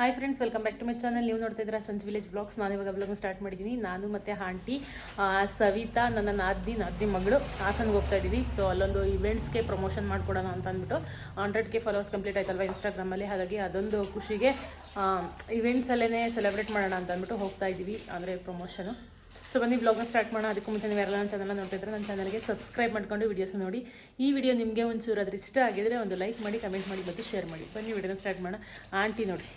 Hi friends welcome back to my channel ನೀವು ನೋಡ್ತಾ ಇದ್ದೀರಾ ಸಂಜ್ ವಿಲೇಜ್ ಬ್ಲಾಗ್ಸ್ ನಾನು ಇವಾಗ ಬ್ಲಾಗ್ ಸ್ಟಾರ್ಟ್ ಮಾಡಿದ್ದೀನಿ ನಾನು ಮತ್ತು ಆಂಟಿ ಸವಿತಾ, ನನ್ನ ನಾದಿ ನಾದಿ ಮಗಳು ಹಾಸನ್ಗೆ ಹೋಗ್ತಾ ಇದ್ದೀವಿ. ಸೊ ಅಲ್ಲೊಂದು ಇವೆಂಟ್ಸ್ಗೆ ಪ್ರಮೋಷನ್ ಮಾಡಿಕೊಡೋಣ ಅಂತ ಅಂದ್ಬಿಟ್ಟು ಹಂಡ್ರೆಡ್ ಕೆ ಫಾಲೋವರ್ಸ್ ಕಂಪ್ಲೀಟ್ ಆಯ್ತಲ್ವ ಇನ್ಸ್ಟಾಗ್ರಾಮಲ್ಲಿ ಹಾಗಾಗಿ ಅದೊಂದು ಖುಷಿಗೆ ಇವೆಂಟ್ಸಲ್ಲೇ ಸೆಲೆಬ್ರೇಟ್ ಮಾಡೋಣ ಅಂತ ಅಂದ್ಬಿಟ್ಟು ಹೋಗ್ತಾ ಇದ್ದೀವಿ. ಅಂದರೆ ಪ್ರಮೋಷನು ಸೊ ಬನ್ನಿ ಬ್ಲಾಗ್ನ ಸ್ಟಾರ್ಟ್ ಮಾಡೋಣ. ಅದಕ್ಕೂ ಮುಂಚೆ ನೀವು ಯಾರೆಲ್ಲ ನನ್ನ ಚಾನಲ್ ನೋಡ್ತಿದ್ರೆ ನನ್ನ ಚಾನಲ್ಗೆ ಸಬ್ಸ್ಕ್ರೈಬ್ ಮಾಡ್ಕೊಂಡು ವಿಡಿಯೋಸ್ ನೋಡಿ. ಈ ವಿಡಿಯೋ ನಿಮಗೆ ಒಂಚೂರು ಅದ್ರ ಇಷ್ಟ ಆಗಿದ್ರೆ ಒಂದು ಲೈಕ್ ಮಾಡಿ ಕಮೆಂಟ್ ಮಾಡಿ ಮತ್ತು ಶೇರ್ ಮಾಡಿ. ಬನ್ನಿ ವಿಡಿಯೋನ ಸ್ಟಾರ್ಟ್ ಮಾಡೋಣ. ಆಂಟಿ ನೋಡಿ.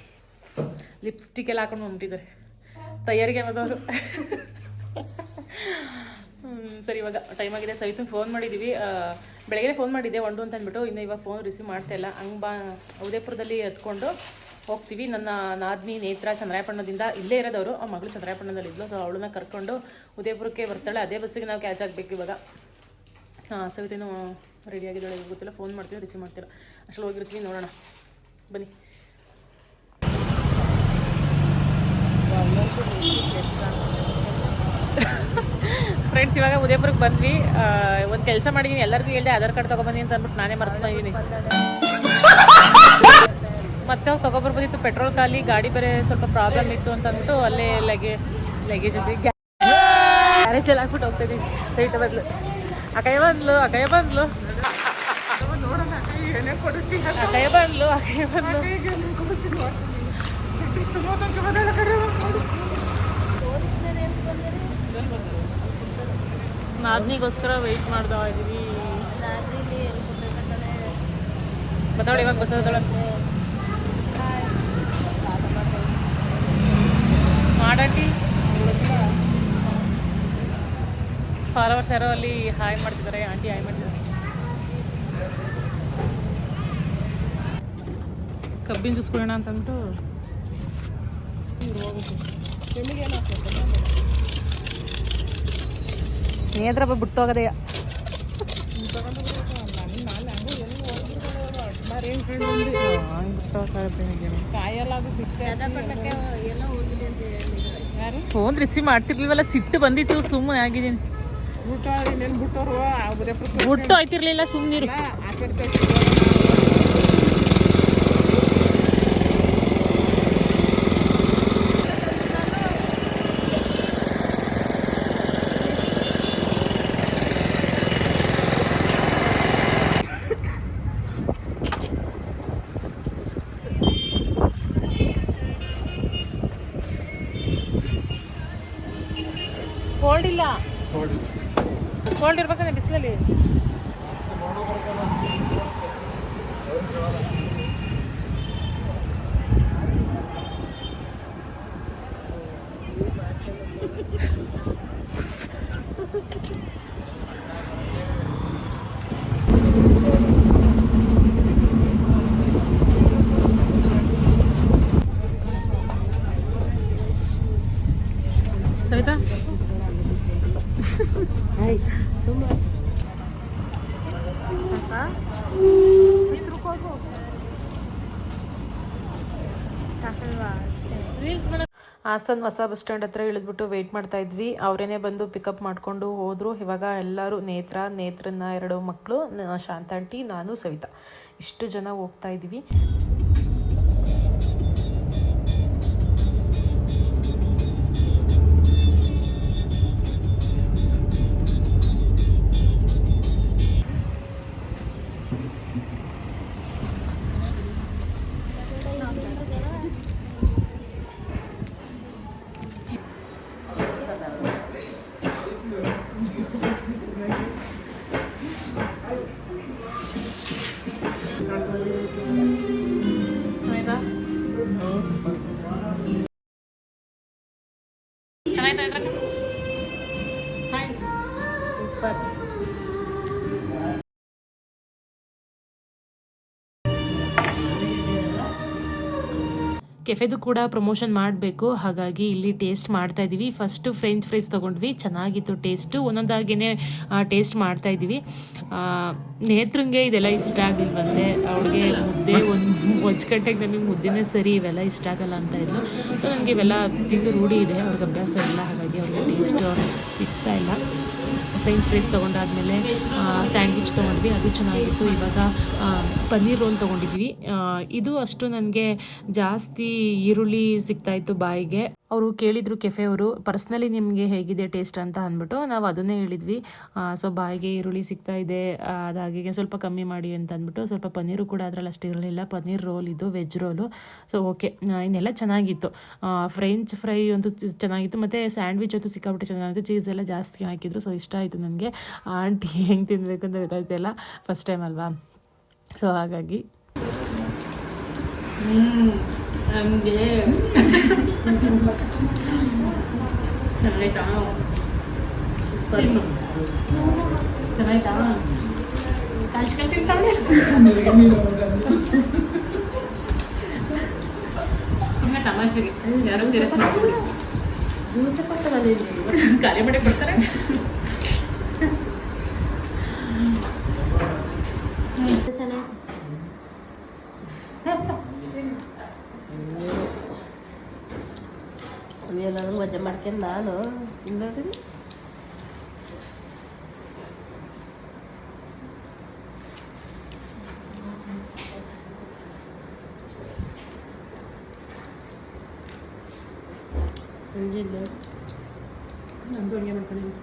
ಲಿಪ್ಸ್ಟಿಕ್ ಎಲ್ಲ ಹಾಕೊಂಡು ಬಂದ್ಬಿಟ್ಟಿದ್ದಾರೆ. ತಯಾರಿಗೆ ಅನ್ನೋದವರು ಸರಿ, ಇವಾಗ ಟೈಮ್ ಆಗಿದೆ. ಸವಿತು ಫೋನ್ ಮಾಡಿದ್ದೀವಿ ಬೆಳಗ್ಗೆ ಫೋನ್ ಮಾಡಿದ್ದೆ, ಒಂದು ಅಂತ ಅಂದ್ಬಿಟ್ಟು. ಇನ್ನು ಇವಾಗ ಫೋನ್ ರಿಸೀವ್ ಮಾಡ್ತಾ ಇಲ್ಲ. ಹಂಗೆ ಬಾ, ಉದಯಪುರದಲ್ಲಿ ಎತ್ಕೊಂಡು ಹೋಗ್ತೀವಿ. ನನ್ನ ನಾದ್ನಿ ನೇತ್ರ ಚಂದ್ರಾಯಪಣ್ಣದಿಂದ ಇಲ್ಲೇ ಇರೋದವರು. ಆ ಮಗಳು ಚಂದ್ರಾಯಪಟ್ಟಣದಲ್ಲಿ ಇದ್ಲು. ಸೊ ಅವಳನ್ನ ಕರ್ಕೊಂಡು ಉದಯಪುರಕ್ಕೆ ಬರ್ತಾಳೆ. ಅದೇ ಬಸ್ಸಿಗೆ ನಾವು ಕ್ಯಾಚ್ ಆಗಬೇಕು ಇವಾಗ. ಹಾಂ ಸವಿತೇನು ರೆಡಿ ಆಗಿದ್ದಾಳೆ. ಗೊತ್ತಿಲ್ಲ. ಫೋನ್ ಮಾಡ್ತೀವಿ ರಿಸೀವ್ ಮಾಡ್ತೀರ? ಅಷ್ಟು ಹೋಗಿರ್ತೀವಿ, ನೋಡೋಣ. ಬನ್ನಿ. ಫ್ರೆಂಡ್ಸ್ ಇವಾಗ ಉದಯಪುರಕ್ಕೆ ಬಂದ್ವಿ. ಒಂದು ಕೆಲಸ ಮಾಡಿದ್ದೀನಿ ಎಲ್ಲರಿಗೂ ಹೇಳಿದೆ, ಆಧಾರ್ ಕಾರ್ಡ್ ತೊಗೊಬಂದಿ ಅಂತ ಅಂದ್ಬಿಟ್ಟು ನಾನೇ ಮರ್ತು ಬಂದಿದ್ದೀನಿ ಮತ್ತೆ ಅವ್ರು ತೊಗೊಬರ್ಬೋದಿತ್ತು ಪೆಟ್ರೋಲ್ ಖಾಲಿ, ಗಾಡಿ ಬೇರೆ ಸ್ವಲ್ಪ ಪ್ರಾಬ್ಲಮ್ ಇತ್ತು ಅಂತ ಅಂದ್ಬಿಟ್ಟು ಅಲ್ಲೇ ಲಗೇ, ಲಗೇಜ್ ಇದೆ ಎಲ್ಲ ಹಾಕ್ಬಿಟ್ಟು ಹೋಗ್ತಿದ್ವಿ ಸೈಟ್ ಬದಲು. ಅಕಯ್ಯ ಬಂದ್ಲು ಅಕಯ್ಯ ಬಂದ್ಲು. ಅಕಯ್ಯ ಬಂದ್ಲು ಅಕಯ್ಯ ಬಂದ್ಲು. ನಾದ್ನಿಗೋಸ್ಕರ ವೆಯ್ಟ್ ಮಾಡ್ತಾ ಇದೀವಿ ಬತ್ತಾವಳಿ ಇವಾಗ ಬಸ್ ಹತ್ತಳ ಮಾಡಾಟಿ ಫಾಲೋವರ್ಸ್ ಯಾರೋ ಅಲ್ಲಿ ಹಾಯ್ ಮಾಡ್ತಿದ್ದಾರೆ ಆಂಟಿ ಹಾಯ್ ಮಾಡ್ತಿದ್ದಾರೆ. ಕಬ್ಬಿನ ಜ್ಯೂಸ್ ಕುಡಿಯೋಣ ಅಂತ ಅಂದ್ಬಿಟ್ಟು ನೇತ್ರ ಬಿಟ್ಟು ಯಾರು ಫೋನ್ ರಿಸೀವ್ ಮಾಡ್ತಿರ್ಲಿಲ್ವಲ್ಲ ಸಿಟ್ಟು ಬಂದಿತ್ತು ಸುಮ್ಮನೆ ಆಗಿದ್ದೀನಿ. ಬಿಟ್ಟು ಆಯ್ತಿರ್ಲಿಲ್ಲ ಸುಮ್ಮನಿರು ಆ ಕಡೆ ಕೋಲ್ಡ್ ಇಲ್ಲ ಕೋಲ್ಡ್ ಇರ್ಬೇಕಂದ್ರೆ ಬಿಸಿಲಲ್ಲಿ ಸವಿತಾ ಹಾಸನ್ ಹೊಸ ಬಸ್ ಸ್ಟ್ಯಾಂಡ್ ಹತ್ರ ಇಳಿದ್ಬಿಟ್ಟು ವೆಯ್ಟ್ ಮಾಡ್ತಾ ಇದ್ವಿ. ಅವರೇನೆ ಬಂದು ಪಿಕಪ್ ಮಾಡಿಕೊಂಡು ಹೋದ್ರು. ಇವಾಗ ಎಲ್ಲರೂ ನೇತ್ರ ನೇತ್ರನ ಎರಡು ಮಕ್ಕಳು ಶಾಂತಾಂಟಿ, ನಾನು, ಸವಿತಾ. ಇಷ್ಟು ಜನ ಹೋಗ್ತಾ ಇದ್ವಿ ಕೆಫೆದು ಕೂಡ ಪ್ರಮೋಷನ್ ಮಾಡಬೇಕು. ಹಾಗಾಗಿ ಇಲ್ಲಿ ಟೇಸ್ಟ್ ಮಾಡ್ತಾ ಇದ್ದೀವಿ ಫಸ್ಟು ಫ್ರೆಂಚ್ ಫ್ರೈಸ್ ತೊಗೊಂಡ್ವಿ. ಚೆನ್ನಾಗಿತ್ತು ಟೇಸ್ಟು. ಒಂದೊಂದಾಗೇ ಟೇಸ್ಟ್ ಮಾಡ್ತಾ ಇದ್ದೀವಿ ನೇತ್ರಂಗೆ ಇದೆಲ್ಲ ಇಷ್ಟ ಆಗಿಲ್ವಂತೆ. ಅವಳಿಗೆ ಮುದ್ದೆ ಒಂದು ಹೊಚ್ಕಟ್ಟೆಗೆ ನಮಗೆ ಮುದ್ದೆನೇ ಸರಿ ಇವೆಲ್ಲ ಇಷ್ಟ ಆಗಲ್ಲ ಅಂತ ಇದ್ಲು. ಸೊ ನನಗೆ ಇವೆಲ್ಲ ತಿಂದು ರೂಢಿ ಇದೆ. ಅವ್ರಿಗೆ ಅಭ್ಯಾಸ ಇಲ್ಲ. ಹಾಗಾಗಿ ಅವ್ರಿಗೆ ಟೇಸ್ಟ್ ಸಿಗ್ತಾ ಇಲ್ಲ. ಫ್ರೆಂಚ್ ಫ್ರೈಸ್ ತೊಗೊಂಡಾದಮೇಲೆ ಸ್ಯಾಂಡ್ವಿಚ್ ತೊಗೊಂಡ್ವಿ, ಅದು ಚೆನ್ನಾಗಿತ್ತು. ಇವಾಗ ಪನ್ನೀರ್ ರೋಲ್ ತೊಗೊಂಡಿದ್ವಿ. ಇದು ಅಷ್ಟು ನನಗೆ ಜಾಸ್ತಿ ಈರುಳ್ಳಿ ಸಿಗ್ತಾಯಿತ್ತು ಬಾಯಿಗೆ. ಅವರು ಕೇಳಿದರು ಕೆಫೆ ಅವರು, ಪರ್ಸ್ನಲಿ ನಿಮಗೆ ಹೇಗಿದೆ ಟೇಸ್ಟ್ ಅಂತ ಅಂದ್ಬಿಟ್ಟು ನಾವು ಅದನ್ನೇ ಹೇಳಿದ್ವಿ. ಸೊ ಬಾಯಿಗೆ ಈರುಳ್ಳಿ ಸಿಗ್ತಾ ಇದೆ ಅದಾಗಿಗೆ ಸ್ವಲ್ಪ ಕಮ್ಮಿ ಮಾಡಿ ಅಂತ ಅಂದ್ಬಿಟ್ಟು ಸ್ವಲ್ಪ ಪನ್ನೀರು ಕೂಡ ಅದರಲ್ಲಿ ಅಷ್ಟು ಇರಲಿಲ್ಲ. ಪನ್ನೀರ್ ರೋಲ್ ಇದು, ವೆಜ್ ರೋಲು. ಸೊ ಓಕೆ ಇನ್ನೆಲ್ಲ ಚೆನ್ನಾಗಿತ್ತು. ಫ್ರೆಂಚ್ ಫ್ರೈ ಅಂತೂ ಚೆನ್ನಾಗಿತ್ತು. ಮತ್ತು ಸ್ಯಾಂಡ್ವಿಚ್ ಅಂತೂ ಸಿಕ್ಕಾಬಿಟ್ಟು ಚೆನ್ನಾಗಿತ್ತು. ಚೀಸ್ ಎಲ್ಲ ಜಾಸ್ತಿ ಹಾಕಿದ್ರು. ಸೊ ಇಷ್ಟ ಆಯಿತು ನನಗೆ ಆಂಟಿ ಹೆಂಗೆ ತಿನ್ನಬೇಕು ಅಂತ ಗೊತ್ತಾಯ್ತಿಲ್ಲ. ಫಸ್ಟ್ ಟೈಮ್ ಅಲ್ವಾ? ಸೊ ಹಾಗಾಗಿ ಹಂಗೆ. ಚೆನ್ನಾಯ್ತಾ ಚೆನ್ನಾಯ್ತಾ ಕಾಲ್ಸ್ಕೊಂತಿರ್ತಾಳೆ ಸುಮ್ಮನೆ ತಮಾಷೆಗೆ. ಯಾರೋ ಸೀರಿಯಸ್ ಮಾಡ್ಬಿಡಿ ಖಾಲಿ ಮಾಡಿ ಕೊಡ್ತಾರೆ. ಎಲ್ಲರೂ ಮಜಾ ಮಾಡ್ಕೊಂಡು ನಾನು ನೋಡಿ ಸಂಜೆಲ್ಲ ನಂದು ಹಂಗೆ ಮಾಡ್ಕೊಂಡಿದ್ದೀನಿ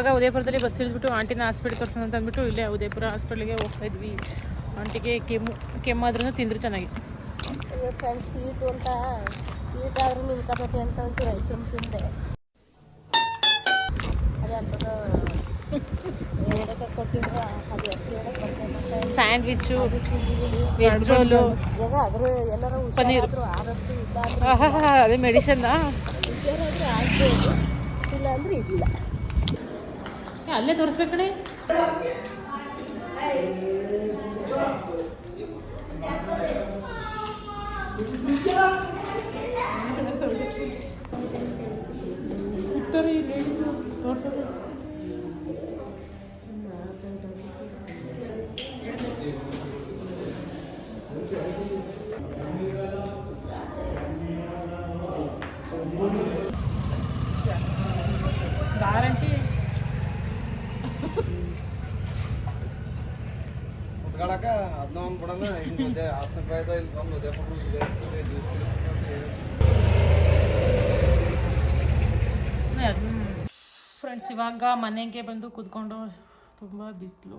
ಇವಾಗ ಉದಯಪುರದಲ್ಲಿ ಬಸ್ ಇಳಿದ್ಬಿಟ್ಟು ಆಂಟಿನ ಹಾಸ್ಪಿಟ್ಲ್ ಕರ್ಸೋಣ ಅಂತ ಅಂದ್ಬಿಟ್ಟು ಇಲ್ಲೇ ಉದಯಪುರ ಹಾಸ್ಪಿಟ್ಲಿಗೆ ಹೋಗ್ತಾ ಇದ್ವಿ. ಆಂಟಿಗೆ ಕೆಮ್ಮು ಕೆಮ್ಮಾದ್ರೂ ತಿಂದ್ರು ಚೆನ್ನಾಗಿ. ಸ್ವೀಟು ಅಂತ ಆದ್ರೆ ನಿಲ್ಕತೈತೆ ಅಂತ ಒಂದು ಕ್ರೀಮ್ ತಿಂದೆ. ಅದೇ ಕೊಟ್ಟಿದ್ರು ಅದು ಹೆಸರು ಸ್ಯಾಂಡ್ವಿಚ್ಚು ವೆಜ್ ರೋಲು ಅದ್ರ ಎಲ್ಲರೂ ಪನ್ನೀರ್. ಆದಷ್ಟು ಇಲ್ಲ ಅದೇ ಮೆಡಿಷನ್ನಾ ಹುಷಾರಾದ್ರು ಆಗ್ಬೋದು ಇಲ್ಲ ಅಂದ್ರೆ ಇಲ್ಲ ಅಲ್ಲೇ ತೋರಿಸ್ಬೇಕು ಕಣೆ ಗ್ಯಾರಂಟಿ ಅದನ್ನ ಒಂದು ಬಿಡೋಣ ಹಿಂಗೆ ಮಧ್ಯೆ ಹಾಸನಕಾಯ್ದ ಇಲ್ಲಿ ಬಂದು ಉದಯಪುರ ಫ್ರೆಂಡ್ಸ್ ಇವಾಗ ಮನೆಗೆ ಬಂದು ಕುತ್ಕೊಂಡು ತುಂಬ ಬಿಸಿಲು.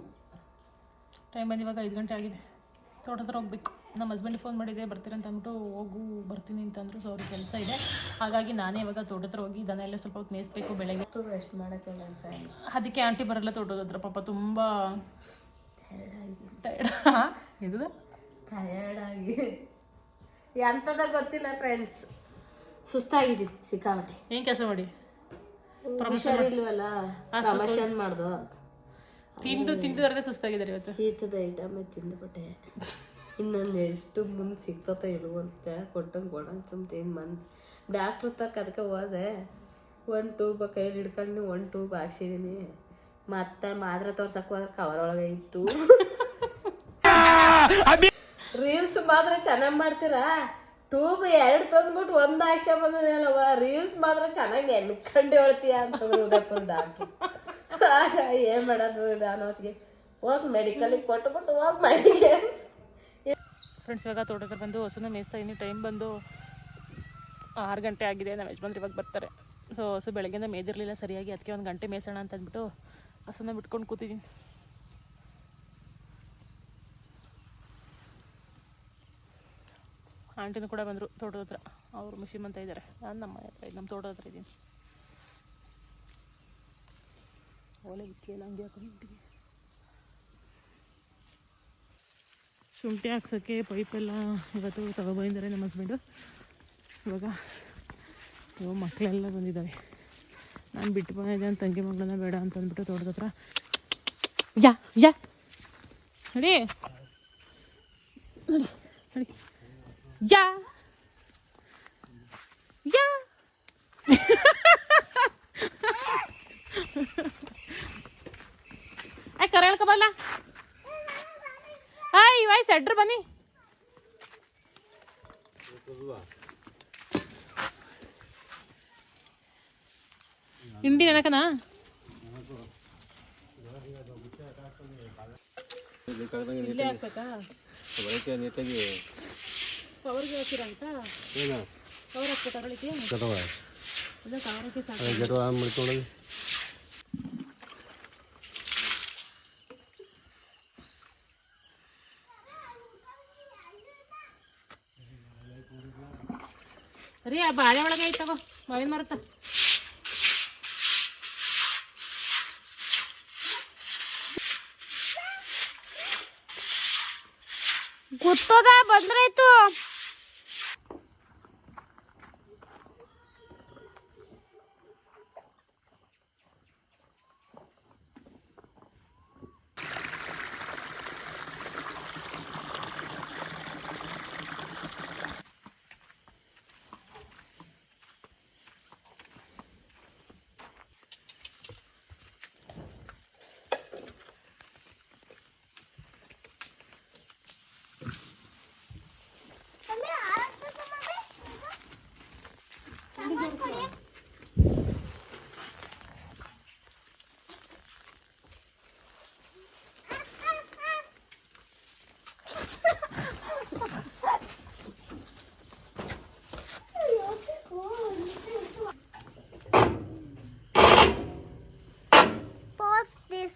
ಟೈಮ್ ಬಂದು ಇವಾಗ ಐದು ಗಂಟೆ ಆಗಿದೆ. ತೋಟ ಹತ್ರ ಹೋಗ್ಬೇಕು. ನಮ್ಮ ಹಸ್ಬೆಂಡ್ ಫೋನ್ ಮಾಡಿದೆ ಬರ್ತೀರ ಅಂತ ಅಂದ್ಬಿಟ್ಟು ಹೋಗು ಬರ್ತೀನಿ ಅಂತಂದ್ರು ಸೊ ಅವ್ರಿಗೆ ಕೆಲಸ ಇದೆ. ಹಾಗಾಗಿ ನಾನೇ ಇವಾಗ ತೋಟ ಹತ್ರ ಹೋಗಿ ದನೆಲ್ಲ ಸ್ವಲ್ಪ ಹೊತ್ತು ಮೇಯಿಸ್ಬೇಕು ಬೆಳಗ್ಗೆ. ರೆಸ್ಟ್ ಮಾಡೋಕ್ಕೆ ಅದಕ್ಕೆ ಆಂಟಿ ಬರಲ್ಲ ತೋಟದ ಹತ್ರ ಪಾಪ ತುಂಬ ಟೈರ್ಡ್ ಇದು ಟಯರ್ಡ್ ಆಗಿ ಎಂಥದ ಗೊತ್ತಿಲ್ಲ ಫ್ರೆಂಡ್ಸ್ ಸುಸ್ತಾಗಿದೆ ಸಿಕ್ಕಾಪಟ್ಟೆ. ಏನು ಕೆಲಸ ಮಾಡಿ? ಹುಷಾರಿಲ್ವಲ್ಲ? ಪ್ರಮೋಷನ್ ಮಾಡ್ದು. ತಿಂದು ತಿಂದು ಅರ್ಧ ಸುಸ್ತಾಗಿದ್ದಾರೆ ಇವತ್ತು. ಶೀತದ ಐಟಮ್ ತಿಂದ್ಬಿಟ್ಟೆ ಇನ್ನೊಂದು ಎಷ್ಟು ಮುಂದೆ ಸಿಗ್ತತ ಇದು ಅಂತ ಕೊಟ್ಟಂಗೆ ಕೊಡಂಗೆ ಸುಮ್ತೀನಿ ಮನ್ ಡಾಕ್ಟ್ರ್ ತಕ್ಕ ಅದಕ್ಕೆ ಹೋದೆ. ಒಂದು ಟ್ಯೂಬ್ ಕೈಲಿ ಹಿಡ್ಕೊಂಡು ಒಂದು ಟ್ಯೂಬ್ ಹಾಕ್ಸಿದೀನಿ. ಮತ್ತೆ ಮಾತ್ರ ತೋರ್ಸಕ್ ಹೋದ್ರೆ ಕವರ್ ಒಳಗೆ ಇತ್ತು. ರೀಲ್ಸ್ ಮಾತ್ರ ಚೆನ್ನಾಗಿ ಮಾಡ್ತೀರಾ? ಟೂಬ್ ಎರಡು ತಂದ್ಬಿಟ್ಟು ಒಂದು ಆಕ್ಷ ಬಂದದೇನವ ರೀಲ್ಸ್ ಮಾತ್ರ ಚೆನ್ನಾಗಿ ಎನ್ಕಂಡು ಹೇಳ್ತೀಯ ಅಂತಂದ್ರು ಉದಯಪುರ ಡಾಕ್ಟ್ರು ಆಗ ಏನು ಮಾಡೋದು ನಾನು ಹೋಗ್ ಮೆಡಿಕಲಿಗೆ ಕೊಟ್ಬಿಟ್ಟು ಹೋಗಿ ಮನೆಗೆ. ಫ್ರೆಂಡ್ಸ್ ಇವಾಗ ತೋಟದ ಬಂದು ಹಸುನ ಮೇಯಿಸ್ತಾ ಇನ್ನು ಟೈಮ್ ಬಂದು ಆರು ಗಂಟೆ ಆಗಿದೆ. ನಮ್ಮ ಯಜಮಾನ್ರು ಇವಾಗ ಬರ್ತಾರೆ. ಸೊ ಹಸು ಬೆಳಗ್ಗೆಯಿಂದ ಮೇದಿರಲಿಲ್ಲ ಸರಿಯಾಗಿ ಅದಕ್ಕೆ ಒಂದು ಗಂಟೆ ಮೇಯಿಸೋಣ ಅಂತ ಅಂದ್ಬಿಟ್ಟು ಹಸುನ ಬಿಟ್ಕೊಂಡು ಕೂತಿದ್ದೀನಿ ಆಂಟಿನೂ ಕೂಡ ಬಂದರು ತೋಟದ ಹತ್ರ. ಅವರು ಮಿಷಿನ್ ಅಂತ ಇದ್ದಾರೆ ನಾನು ನಮ್ಮ ಮನೆ ಹತ್ರ ನಮ್ಮ ತೋಟದ ಹತ್ರ ಇದ್ದೀನಿ. ಒಲೆ ಇಕ್ಕಿಲ್ಲ ಹಂಗೆ ಹಾಕೊಂಡು ಶುಂಠಿ ಹಾಕ್ಸೋಕ್ಕೆ ಪೈಪೆಲ್ಲ ಇವತ್ತು ತಗೊಬಂದಿದ್ದಾರೆ ನಮ್ಮ ಹಸ್ಬೆಂಡು ಇವಾಗ ಇವಾಗ ಮಕ್ಕಳೆಲ್ಲ ಬಂದಿದ್ದಾವೆ ನಾನು ಬಿಟ್ಟು ಬಂದಿದ್ದೆ ನನ್ನ ತಂಗಿ ಮಗಳನ್ನ ಬೇಡ ಅಂತ ಅಂದ್ಬಿಟ್ಟು ತೋಟದ ಹತ್ರ. ಯಾ ಯಾ. ನಡಿ. ನಡಿ ನಡಿ. ಯಾ. ಯಾ. ಆಯ್ ಕರೆ ಹೇಳ್ಕೊಬಲ್ಲ ಹಾಯ್ ವಾಯ್ ಸೆಡ್ರ್ ಬನ್ನಿ. ಹಿಂಡಿ ನೆನಕನ ಬೇಕಾದಂಗೆ ಇಲ್ಲೇ ಹಾಕ್ಬೇಕಾ ಬಳಕೆ ನೀಟಾಗಿ ಕವರ್ಗೆ ಹಾಕಿರ ಅಂತ ಏನು ಕವರ್ ಹಾಕ್ಬೇಕು ಅದರೊಳಗೆ ಗದವ ಅದೇ ಕವರ್ ಹಾಕಿ ಸಾಕು ಗದವ ಮಾಡ್ಕೊಳ್ಳಿ ರೀ ಆ ಬಾಳೆ ಒಳಗೆ ಐತೆ ತಗೋ गुत्तो का बंद रे तू? This.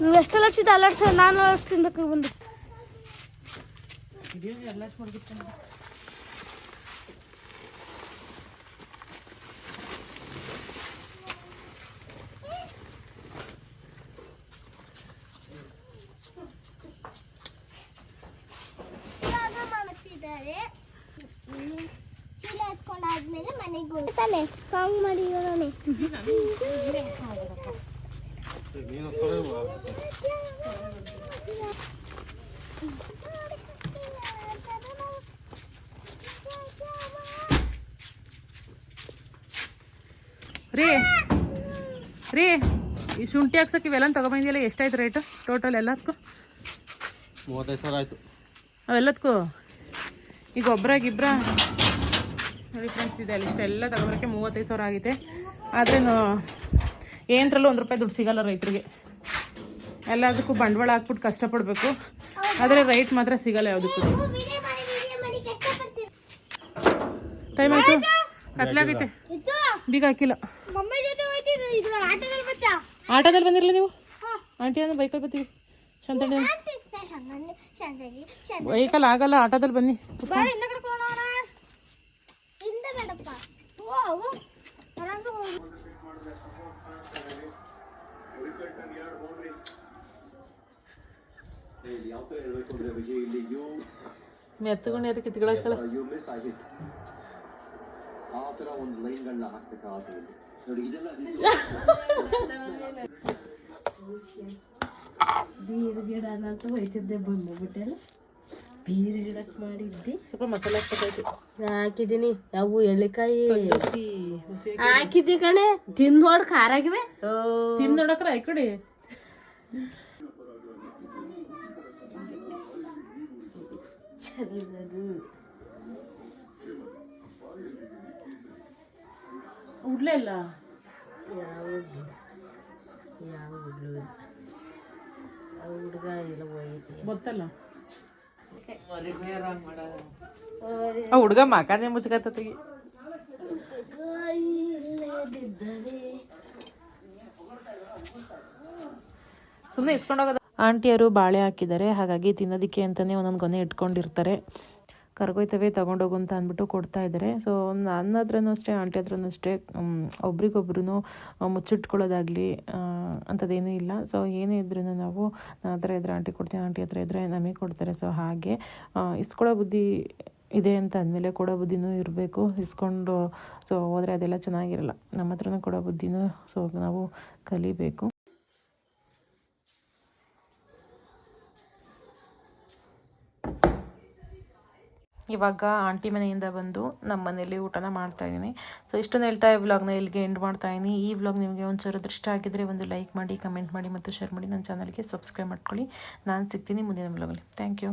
ನೀವು ಎಷ್ಟು ಅಲರ್ಸಿದ ಅಲರ್ಸ ನಾನು ಅಲರ್ಸಿಂದ ಬಂದು ಎತ್ಕೊಂಡಾದ್ಮೇಲೆ ಮನೆಗೆ ಹೋಗ್ತಾನೆ ಸಾಂಗ್ ಮಾಡಿ ಇರೋನೆ ನೀನು ಹೊತ್ಕೊಳ್ಳಿ ರೀ ರೀ ಈ ಶುಂಠಿ ಹಾಕ್ಸಕ್ಕೆ ಇವೆಲ್ಲ ತಗೊಬಂದಿಲ್ಲ ಎಷ್ಟಾಯ್ತು ರೇಟ್ ಟೋಟಲ್ ಎಲ್ಲದಕ್ಕೂ? ಮೂವತ್ತೈದು ಸಾವಿರ ಆಯಿತು. ಅವೆಲ್ಲದಕ್ಕೂ? ಈಗ ಒಬ್ಬರ ಗಿಬ್ಬರ ನೋಡಿ ಫ್ರೆಂಡ್ಸ್ ಇದೆ ಅಲ್ಲಿ ಇಷ್ಟೆಲ್ಲ ತಗೋಬರೋಕ್ಕೆ ಮೂವತ್ತೈದು ಸಾವಿರ ಆಗಿದೆ. ಆದರೆ ಏನರಲ್ಲೂ ಒಂದು ರೂಪಾಯಿ ದುಡ್ಡು ಸಿಗಲ್ಲ ರೈತರಿಗೆ. ಎಲ್ಲದಕ್ಕೂ ಬಂಡವಾಳ ಹಾಕ್ಬಿಟ್ಟು ಕಷ್ಟಪಡಬೇಕು. ಆದರೆ ರೈಟ್ ಮಾತ್ರ ಸಿಗಲ್ಲ ಯಾವುದಕ್ಕೂ. ಟೈಮ್ ಆಯಿತು. ಕತ್ಲಾಗೈತೆ. ಬೀಗ ಹಾಕಿಲ್ಲ. ಆಟೋದಲ್ಲಿ ಬಂದಿರಲ್ಲ ನೀವು? ಆಂಟಿ ಅಂದ್ರೆ ಬೈಕಲ್ಲಿ ಬರ್ತೀವಿ. ಶಾಂತಿ ಬೈಕಲ್ಲಿ ಆಗಲ್ಲ ಆಟೋದಲ್ಲಿ ಬನ್ನಿ ಬಾರ ಹಿಂದ ಕಡೆ ಹೋಗೋಣ ಹಿಂದ ಬೇಡಪ್ಪ ಓ ಓ ಬರಂಗ ಹೋಗು ಮೆತ್ತಗೊಂಡು ಯಾರು ಕಿತ್ಕೊಳಕ್ಕಲ್ಲ ಯು ಮಿಸ್ ಆಗಿತ್ತು ಆ ಥರ ಒಂದು ಲೈನ್ಗಳನ್ನ ಹಾಕ್ಬೇಕಾಗುತ್ತೆ ಇಲ್ಲಿ. ನೋಡಿ ಇದೆಲ್ಲ ಬೀರ್ ಗಿಡ ಅಂತ ಹೋಯ್ತಿದ್ದೆ ಬಂದ್ಬಿಟ್ಟೆಲ್ಲ. ಬೀರ್ ಗಿಡಕ್ಕೆ ಮಾಡಿದ್ದೆ. ಸ್ವಲ್ಪ ಮಸಾಲೆ ಹಾಕ್ಬೇಕಾಯ್ತು. ಹಾಕಿದ್ದೀನಿ. ಅವು ಎಳ್ಳಿಕಾಯಿ. ಹಾಕಿದ್ದಿ ಕಣೆ. ತಿಂದ್ ನೋಡ್ ಖಾರ ಆಗಿವೆ. ತಿಂದು ನೋಡಕ್ರ ಈ ಕಡೆ ಚಂದದು ಉಡ್ಲೇ ಇಲ್ಲ? ಯಾವ ಹುಡ್ಗಿ? ಯಾವ ಹುಡುಗ ಆ ಹುಡುಗ ಎಲ್ಲ ಹೋಯ್ತು ಗೊತ್ತಲ್ಲ? ಆ ಹುಡುಗ ಮಕಾನೆ ಮುಚ್ಕತ್ತತಿಗೆ ಸುಮ್ಮನೆ ಇಸ್ಕೊಂಡೋಗೋದು ಆಂಟಿಯರು ಬಾಳೆ ಹಾಕಿದ್ದಾರೆ. ಹಾಗಾಗಿ ತಿನ್ನೋದಕ್ಕೆ ಅಂತಲೇ ಒಂದೊಂದು ಗೊನೆ ಇಟ್ಕೊಂಡಿರ್ತಾರೆ. ಕರ್ಗೋಯ್ತವೆ ತೊಗೊಂಡೋಗು ಅಂತ ಅಂದ್ಬಿಟ್ಟು ಕೊಡ್ತಾ ಇದ್ದಾರೆ. ಸೊ ನನ್ನ ಹತ್ರನೂ ಅಷ್ಟೇ ಆಂಟಿ ಹತ್ರನೂ ಅಷ್ಟೇ ಒಬ್ರಿಗೊಬ್ರು ಮುಚ್ಚಿಟ್ಕೊಳ್ಳೋದಾಗಲಿ ಅಂಥದ್ದೇನೂ ಇಲ್ಲ. ಸೊ ಏನೇ ಇದ್ರೂ ನಾವು ನನ್ನ ಹತ್ರ ಇದ್ರೆ ಆಂಟಿ ಕೊಡ್ತೀನಿ, ಆಂಟಿ ಹತ್ರ ಇದ್ದರೆ ನಮಗೆ ಕೊಡ್ತಾರೆ. ಸೊ ಹಾಗೆ ಇಸ್ಕೊಳ್ಳೋ ಬುದ್ಧಿ ಇದೆ ಅಂತ ಅಂದಮೇಲೆ ಕೊಡೋ ಬುದ್ಧಿನೂ ಇರಬೇಕು. ಇಸ್ಕೊಂಡು, ಸೊ, ಹೋದರೆ ಅದೆಲ್ಲ ಚೆನ್ನಾಗಿರಲ್ಲ. ನಮ್ಮ ಹತ್ರನೂ ಕೊಡೋ ಬುದ್ಧಿನೂ, ಸೊ, ನಾವು ಕಲಿಬೇಕು. ಇವಾಗ ಆಂಟಿ ಮನೆಯಿಂದ ಬಂದು ನಮ್ಮ ಮನೇಲಿ ಊಟನ ಮಾಡ್ತಾ ಇದ್ದೀನಿ. ಸೊ ಇಷ್ಟೊಂದು ಹೇಳ್ತಾ ಈ ವ್ಲಾಗ್ನ ಇಲ್ಲಿಗೆ ಎಂಡ್ ಮಾಡ್ತಾ ಇದ್ದೀನಿ. ಈ ವ್ಲಾಗ್ ನಿಮಗೆ ಒಂಚೂರು ದೃಷ್ಟ ಆಗಿದ್ದರೆ ಒಂದು ಲೈಕ್ ಮಾಡಿ ಕಮೆಂಟ್ ಮಾಡಿ ಮತ್ತು ಶೇರ್ ಮಾಡಿ ನನ್ನ ಚಾನಲ್ಗೆ ಸಬ್ಸ್ಕ್ರೈಬ್ ಮಾಡ್ಕೊಳ್ಳಿ. ನಾನು ಸಿಗ್ತೀನಿ ಮುಂದಿನ ವ್ಲಾಗಲ್ಲಿ ಥ್ಯಾಂಕ್ ಯು